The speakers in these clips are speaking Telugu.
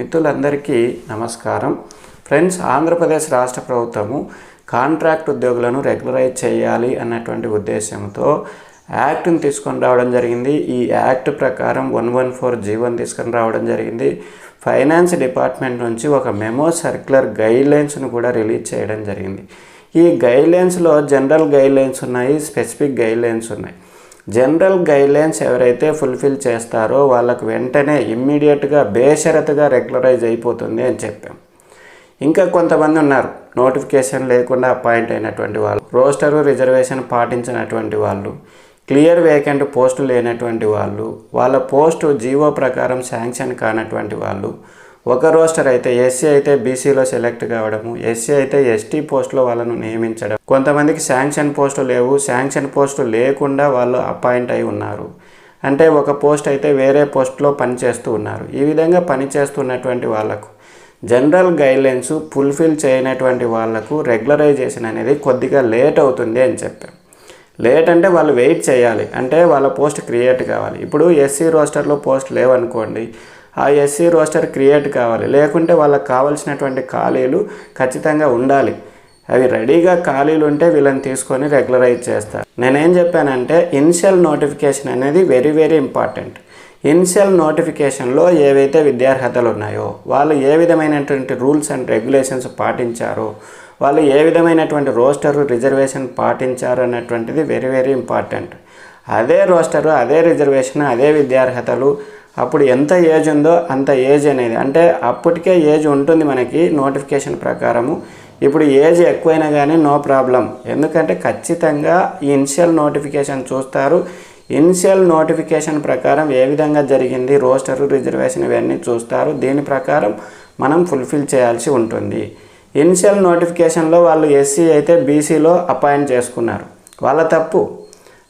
మిత్రులందరికీ నమస్కారం. ఫ్రెండ్స్ ఆంధ్రప్రదేశ్ రాష్ట్ర ప్రభుత్వము కాంట్రాక్ట్ ఉద్యోగులను రెగ్యులరైజ్ చేయాలి అన్నటువంటి ఉద్దేశంతో యాక్ట్ని తీసుకొని రావడం జరిగింది. ఈ యాక్ట్ ప్రకారం వన్ వన్ ఫోర్ జీవన్ తీసుకొని రావడం జరిగింది. ఫైనాన్స్ డిపార్ట్మెంట్ నుంచి ఒక మెమో సర్క్యులర్ గైడ్లైన్స్ను కూడా రిలీజ్ చేయడం జరిగింది. ఈ గైడ్లైన్స్లో జనరల్ గైడ్లైన్స్ ఉన్నాయి స్పెసిఫిక్ గైడ్లైన్స్ ఉన్నాయి. జనరల్ గైడ్లైన్స్ ఎవరైతే ఫుల్ఫిల్ చేస్తారో వాళ్ళకు వెంటనే ఇమ్మీడియట్గా బేషరతుగా రెగ్యులరైజ్ అయిపోతుంది అని చెప్పాం. ఇంకా కొంతమంది ఉన్నారు నోటిఫికేషన్ లేకుండా అపాయింట్ అయినటువంటి వాళ్ళు రోస్టరు రిజర్వేషన్ పాటించినటువంటి వాళ్ళు క్లియర్ వేకెంట్ పోస్టు లేనటువంటి వాళ్ళు వాళ్ళ పోస్టు జీవో ప్రకారం శాంక్షన్ కానటువంటి వాళ్ళు ఒక రోస్టర్ అయితే ఎస్సీ అయితే బీసీలో సెలెక్ట్ కావడము ఎస్సీ అయితే ఎస్టీ పోస్టులో వాళ్ళను నియమించడం. కొంతమందికి శాంక్షన్ పోస్టు లేవు శాంక్షన్ పోస్టు లేకుండా వాళ్ళు అపాయింట్ అయి ఉన్నారు. అంటే ఒక పోస్ట్ అయితే వేరే పోస్ట్లో పనిచేస్తూ ఉన్నారు. ఈ విధంగా పనిచేస్తున్నటువంటి వాళ్ళకు జనరల్ గైడ్లైన్స్ ఫుల్ఫిల్ చేయనటువంటి వాళ్ళకు రెగ్యులరైజేషన్ అనేది కొద్దిగా లేట్ అవుతుంది అని చెప్పాం. లేట్ అంటే వాళ్ళు వెయిట్ చేయాలి. అంటే వాళ్ళ పోస్ట్ క్రియేట్ కావాలి. ఇప్పుడు ఎస్సీ రోస్టర్లో పోస్ట్ లేవనుకోండి ఆ ఎస్సీ రోస్టర్ క్రియేట్ కావాలి. లేకుంటే వాళ్ళకి కావాల్సినటువంటి ఖాళీలు ఖచ్చితంగా ఉండాలి. అవి రెడీగా ఖాళీలు ఉంటే వీళ్ళని తీసుకొని రెగ్యులరైజ్ చేస్తారు. నేనేం చెప్పానంటే ఇనిషియల్ నోటిఫికేషన్ అనేది వెరీ వెరీ ఇంపార్టెంట్. ఇనిషియల్ నోటిఫికేషన్లో ఏవైతే విద్యార్హతలు ఉన్నాయో వాళ్ళు ఏ విధమైనటువంటి రూల్స్ అండ్ రెగ్యులేషన్స్ పాటించారో వాళ్ళు ఏ విధమైనటువంటి రోస్టర్ రిజర్వేషన్ పాటించారు అన్నటువంటిది వెరీ వెరీ ఇంపార్టెంట్. అదే రోస్టరు అదే రిజర్వేషన్ అదే విద్యార్హతలు అప్పుడు ఎంత ఏజ్ ఉందో అంత ఏజ్ అనేది. అంటే అప్పటికే ఏజ్ ఉంటుంది మనకి నోటిఫికేషన్ ప్రకారము. ఇప్పుడు ఏజ్ ఎక్కువైనా కానీ నో ప్రాబ్లం ఎందుకంటే ఖచ్చితంగా ఇన్షియల్ ఇనిషియల్ నోటిఫికేషన్ చూస్తారు. ఇనిషియల్ నోటిఫికేషన్ ప్రకారం ఏ విధంగా జరిగింది రోస్టర్ రిజర్వేషన్ ఇవన్నీ చూస్తారు. దీని ప్రకారం మనం ఫుల్ఫిల్ చేయాల్సి ఉంటుంది. ఇనిషియల్ నోటిఫికేషన్లో వాళ్ళు ఎస్సీ అయితే బీసీలో అపాయింట్ చేసుకున్నారు. వాళ్ళ తప్పు.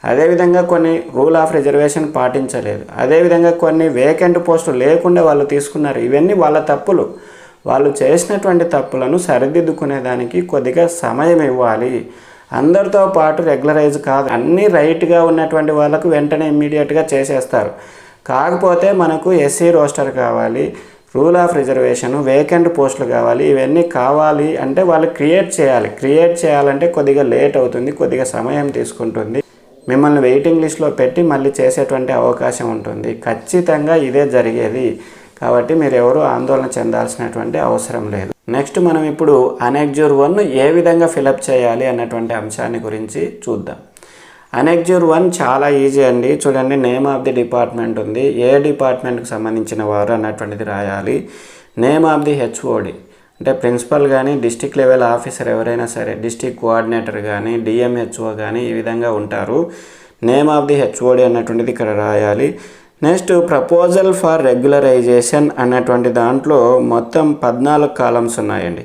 అదేవిధంగా కొన్ని రూల్ ఆఫ్ రిజర్వేషన్ పాటించలేదు. అదేవిధంగా కొన్ని వేకెంట్ పోస్టులు లేకుండా వాళ్ళు తీసుకున్నారు. ఇవన్నీ వాళ్ళ తప్పులు. వాళ్ళు చేసినటువంటి తప్పులను సరిదిద్దుకునేదానికి కొద్దిగా సమయం ఇవ్వాలి. అందరితో పాటు రెగ్యులరైజ్ కాదు. అన్నీ రైట్గా ఉన్నటువంటి వాళ్ళకు వెంటనే ఇమ్మీడియట్గా చేసేస్తారు. కాకపోతే మనకు ఎస్సీ రోస్టర్ కావాలి రూల్ ఆఫ్ రిజర్వేషన్ వేకెంట్ పోస్టులు కావాలి ఇవన్నీ కావాలి అంటే వాళ్ళు క్రియేట్ చేయాలి. క్రియేట్ చేయాలంటే కొద్దిగా లేట్ అవుతుంది కొద్దిగా సమయం తీసుకుంటుంది. మిమ్మల్ని వెయిటింగ్ లిస్ట్లో పెట్టి మళ్ళీ చేసేటువంటి అవకాశం ఉంటుంది. ఖచ్చితంగా ఇదే జరిగేది. కాబట్టి మీరు ఎవరు ఆందోళన చెందాల్సినటువంటి అవసరం లేదు. నెక్స్ట్ మనం ఇప్పుడు అనెక్జూర్ వన్ ఏ విధంగా ఫిలప్ చేయాలి అన్నటువంటి అంశాన్ని గురించి చూద్దాం. అనెక్జూర్ వన్ చాలా ఈజీ అండి. చూడండి నేమ్ ఆఫ్ ది డిపార్ట్మెంట్ ఉంది. ఏ డిపార్ట్మెంట్కి సంబంధించిన వారు అన్నటువంటిది రాయాలి. నేమ్ ఆఫ్ ది హెచ్ఓడి అంటే ప్రిన్సిపల్ కానీ డిస్టిక్ లెవెల్ ఆఫీసర్ ఎవరైనా సరే డిస్టిక్ కోఆర్డినేటర్ కానీ డిఎంహెచ్ఓ కానీ ఈ విధంగా ఉంటారు. నేమ్ ఆఫ్ ది హెచ్ఓడి అన్నటువంటిది ఇక్కడ రాయాలి. నెక్స్ట్ ప్రపోజల్ ఫర్ రెగ్యులరైజేషన్ అన్నటువంటి దాంట్లో మొత్తం పద్నాలుగు కాలమ్స్ ఉన్నాయండి.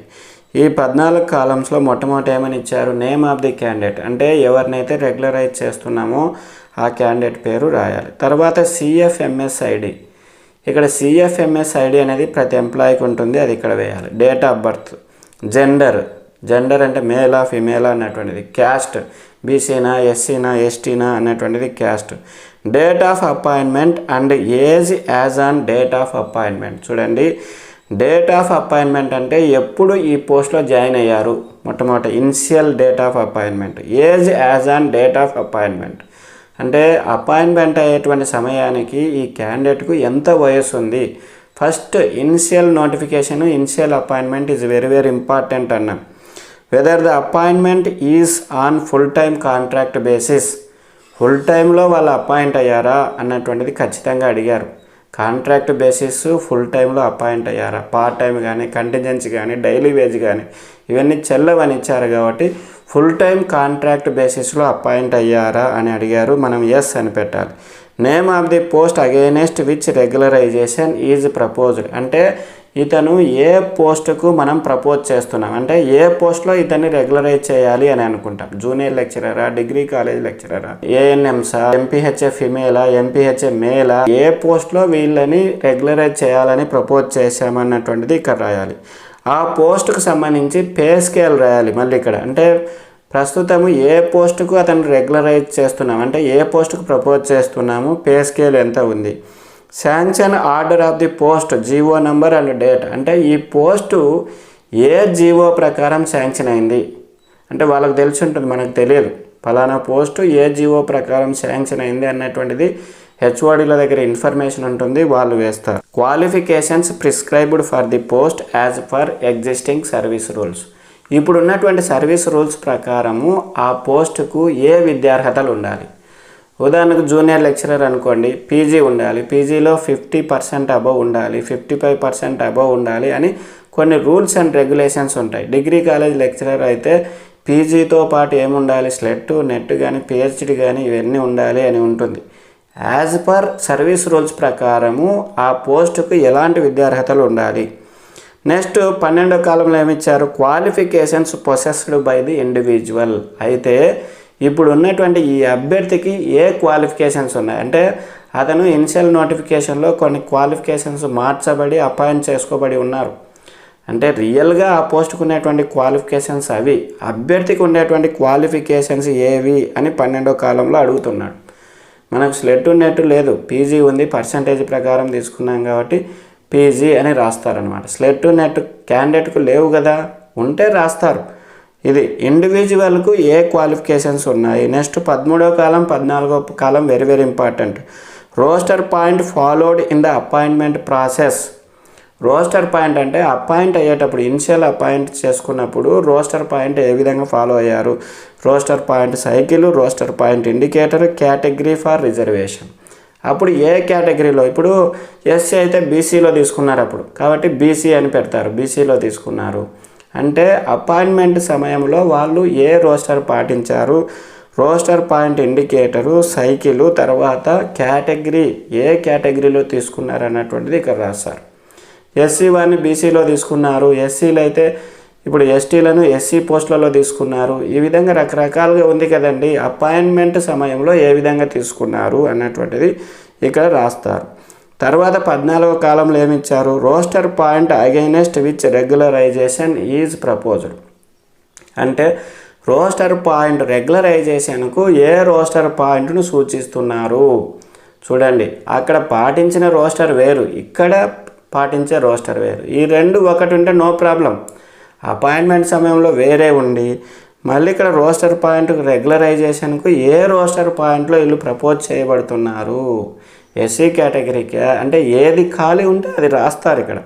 ఈ పద్నాలుగు కాలమ్స్లో మొట్టమొదటి ఏమని ఇచ్చారు? Name of the candidate. అంటే ఎవరినైతే రెగ్యులరైజ్ చేస్తున్నామో ఆ క్యాండిడేట్ పేరు రాయాలి. తర్వాత సిఎఫ్ఎంఎస్ఐడి ఇక్కడ సిఎఫ్ఎంఎస్ ఐడి అనేది ప్రతి ఎంప్లాయీకి ఉంటుంది అది ఇక్కడ వేయాలి. Date of birth gender gender అంటే మేలా ఫిమేలా అనేటువంటిది క్యాస్ట్ బీసీనా ఎస్సీనా ఎస్టీనా అనేటువంటిది caste date of appointment and age as on date of appointment చూడండి డేట్ ఆఫ్ అపాయింట్మెంట్ అంటే ఎప్పుడు ఈ పోస్ట్లో జాయిన్ అయ్యారు? మొట్టమొదటి initial date of appointment age as on date of appointment అంటే అపాయింట్మెంట్ అయ్యేటువంటి సమయానికి ఈ క్యాండిడేట్కు ఎంత వయసు ఉంది? First initial notification initial appointment is very very important అన్న. Whether the appointment is on full time contract basis full టైంలో వాళ్ళు అపాయింట్ అయ్యారా అన్నటువంటిది ఖచ్చితంగా అడిగారు. కాంట్రాక్ట్ బేసిస్ ఫుల్ టైంలో అపాయింట్ అయ్యారా? పార్ట్ టైం కానీ కంటిజెన్సీ కానీ డైలీ వేజ్ కానీ ఇవన్నీ చెల్లవని ఇచ్చారు కాబట్టి ఫుల్ టైం కాంట్రాక్ట్ బేసిస్లో అపాయింట్ అయ్యారా అని అడిగారు. మనం ఎస్ అని పెట్టాలి. Name of the post against which regularisation is proposed అంటే ఇతను ఏ పోస్టుకు మనం ప్రపోజ్ చేస్తున్నాం. అంటే ఏ పోస్ట్లో ఇతన్ని రెగ్యులరైజ్ చేయాలి అని అనుకుంటాం. జూనియర్ లెక్చరరా డిగ్రీ కాలేజ్ లెక్చరరా ఏఎన్ఎంసా ఎంపీహెచ్ఏ ఫిమేలా ఎంపీహెచ్ఏ మేలా ఏ పోస్ట్లో వీళ్ళని రెగ్యులరైజ్ చేయాలని ప్రపోజ్ చేశామన్నటువంటిది ఇక్కడ రాయాలి. ఆ పోస్టుకు సంబంధించి పే స్కేల్ రాయాలి మళ్ళీ ఇక్కడ. అంటే ప్రస్తుతం ఏ పోస్టుకు అతను రెగ్యులరైజ్ చేస్తున్నాము అంటే ఏ పోస్టుకు ప్రపోజ్ చేస్తున్నాము? పే స్కేల్ ఎంత ఉంది? Sanction order of the post GO number and date. అంటే ఈ పోస్టు ఏ జీవో ప్రకారం శాంక్షన్ అయింది? అంటే వాళ్ళకి తెలిసి ఉంటుంది మనకు తెలియదు. ఫలానా పోస్టు ఏ జీవో ప్రకారం శాంక్షన్ అయింది అన్నటువంటిది హెచ్ఓడిల దగ్గర ఇన్ఫర్మేషన్ ఉంటుంది వాళ్ళు వేస్తారు. Qualifications prescribed for the post as per existing service rules. ఇప్పుడు ఉన్నటువంటి సర్వీస్ రూల్స్ ప్రకారము ఆ పోస్టుకు ఏ విద్యార్హతలు ఉండాలి? ఉదాహరణకు జూనియర్ లెక్చరర్ అనుకోండి పీజీ ఉండాలి పీజీలో ఫిఫ్టీ పర్సెంట్ అబవ్ ఉండాలి ఫిఫ్టీ ఫైవ్ పర్సెంట్ అబవ్ ఉండాలి అని కొన్ని రూల్స్ అండ్ రెగ్యులేషన్స్ ఉంటాయి. డిగ్రీ కాలేజ్ లెక్చరర్ అయితే పీజీతో పాటు ఏముండాలి? స్లెట్ నెట్ కానీ పిహెచ్డి కానీ ఇవన్నీ ఉండాలి అని ఉంటుంది. యాజ్ పర్ సర్వీస్ రూల్స్ ప్రకారము ఆ పోస్టుకు ఎలాంటి విద్యార్హతలు ఉండాలి. నెక్స్ట్ పన్నెండో కాలంలో ఏమిచ్చారు? Qualifications possessed by the individual అయితే ఇప్పుడు ఉన్నటువంటి ఈ అభ్యర్థికి ఏ క్వాలిఫికేషన్స్ ఉన్నాయి? అంటే అతను ఇనిషియల్ నోటిఫికేషన్లో కొన్ని క్వాలిఫికేషన్స్ మార్చబడి అపాయింట్ చేసుకోబడి ఉన్నారు. అంటే రియల్గా ఆ పోస్ట్కు ఉండేటువంటి క్వాలిఫికేషన్స్ అవి అభ్యర్థికి ఉండేటువంటి క్వాలిఫికేషన్స్ ఏవి అని పన్నెండో కాలంలో అడుగుతున్నాడు. మనకు స్లెట్ నెట్ లేదు. పీజీ ఉంది పర్సంటేజ్ ప్రకారం తీసుకున్నాం కాబట్టి పీజీ అని రాస్తారనమాట స్లెట్ నెట్ క్యాండిడేట్కు లేవు కదా ఉంటే రాస్తారు. ఇది ఇండివిజువల్కు ఏ క్వాలిఫికేషన్స్ ఉన్నాయి? నెక్స్ట్ పదమూడో కాలం పద్నాలుగో కాలం very very important. Roster point followed in the appointment process. Roster point అంటే అపాయింట్ అయ్యేటప్పుడు ఇనిషియల్ అపాయింట్ చేసుకున్నప్పుడు రోస్టర్ పాయింట్ ఏ విధంగా ఫాలో అయ్యారు? Roster point cycle roster point indicator category for reservation. అప్పుడు ఏ కేటగిరీలో? ఇప్పుడు ఎస్సీ అయితే బీసీలో తీసుకున్నారు అప్పుడు. కాబట్టి బీసీ అని పెడతారు. బీసీలో తీసుకున్నారు. అంటే అపాయింట్మెంట్ సమయంలో వాళ్ళు ఏ రోస్టర్ పాటించారు? రోస్టర్ పాయింట్ ఇండికేటరు సైకిల్ తర్వాత కేటగిరీ. ఏ కేటగిరీలో తీసుకున్నారు అన్నటువంటిది ఇక్కడ రాస్తారు ఎస్సీ వారిని బీసీలో తీసుకున్నారు. ఎస్సీలు అయితే ఇప్పుడు ఎస్టీలను ఎస్సీ పోస్టులలో తీసుకున్నారు. ఈ విధంగా రకరకాలుగా ఉంది కదండి. అపాయింట్మెంట్ సమయంలో ఏ విధంగా తీసుకున్నారు అన్నటువంటిది ఇక్కడ రాస్తారు. తర్వాత పద్నాలుగో కాలంలో ఏమిచ్చారు? Roster point against which regularisation is proposed. అంటే రోస్టర్ పాయింట్ రెగ్యులరైజేషన్కు ఏ రోస్టర్ పాయింట్ను సూచిస్తున్నారు? చూడండి. అక్కడ పాటించిన రోస్టర్ వేరు. ఇక్కడ పాటించే రోస్టర్ వేరు. ఈ రెండు ఒకటి ఉంటే నో ప్రాబ్లం. అపాయింట్మెంట్ సమయంలో వేరే ఉండి మళ్ళీ ఇక్కడ రోస్టర్ పాయింట్ రెగ్యులరైజేషన్కు ఏ రోస్టర్ పాయింట్లో వీళ్ళు ప్రపోజ్ చేయబడుతున్నారు? ఎస్సీ కేటగిరీకి. అంటే ఏది ఖాళీ ఉంటే అది రాస్తారు ఇక్కడ.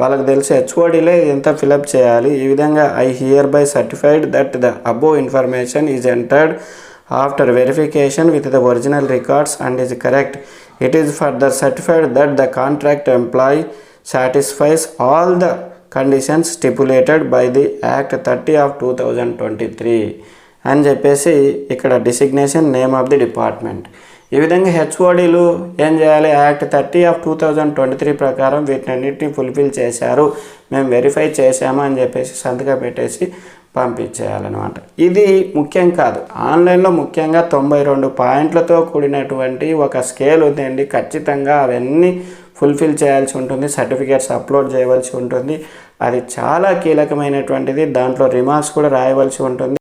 వాళ్ళకి తెలిసి హెచ్ఓడిలో ఎంత ఫిలప్ చేయాలి. ఈ విధంగా I hereby certified that the above information is entered after verification with the original records and is correct it is further certified that the contract employee satisfies all the conditions stipulated by the act thirty of two thousand twenty three అని చెప్పేసి ఇక్కడ designation name of the department ఈ విధంగా హెచ్ఓడీలు ఏం చేయాలి? Act thirty of two thousand twenty three ప్రకారం వీటినన్నింటినీ ఫుల్ఫిల్ చేశారు. మేము వెరిఫై చేశాము అని చెప్పేసి సంతకం పెట్టేసి పంపించేయాలన్నమాట. ఇది ముఖ్యం కాదు. ఆన్లైన్లో ముఖ్యంగా తొంభై రెండు పాయింట్లతో కూడినటువంటి ఒక స్కేల్ ఉందండి. ఖచ్చితంగా అవన్నీ ఫుల్ఫిల్ చేయాల్సి ఉంటుంది. సర్టిఫికేట్స్ అప్లోడ్ చేయవలసి ఉంటుంది. అది చాలా కీలకమైనటువంటిది. దాంట్లో రిమార్క్స్ కూడా రాయవలసి ఉంటుంది.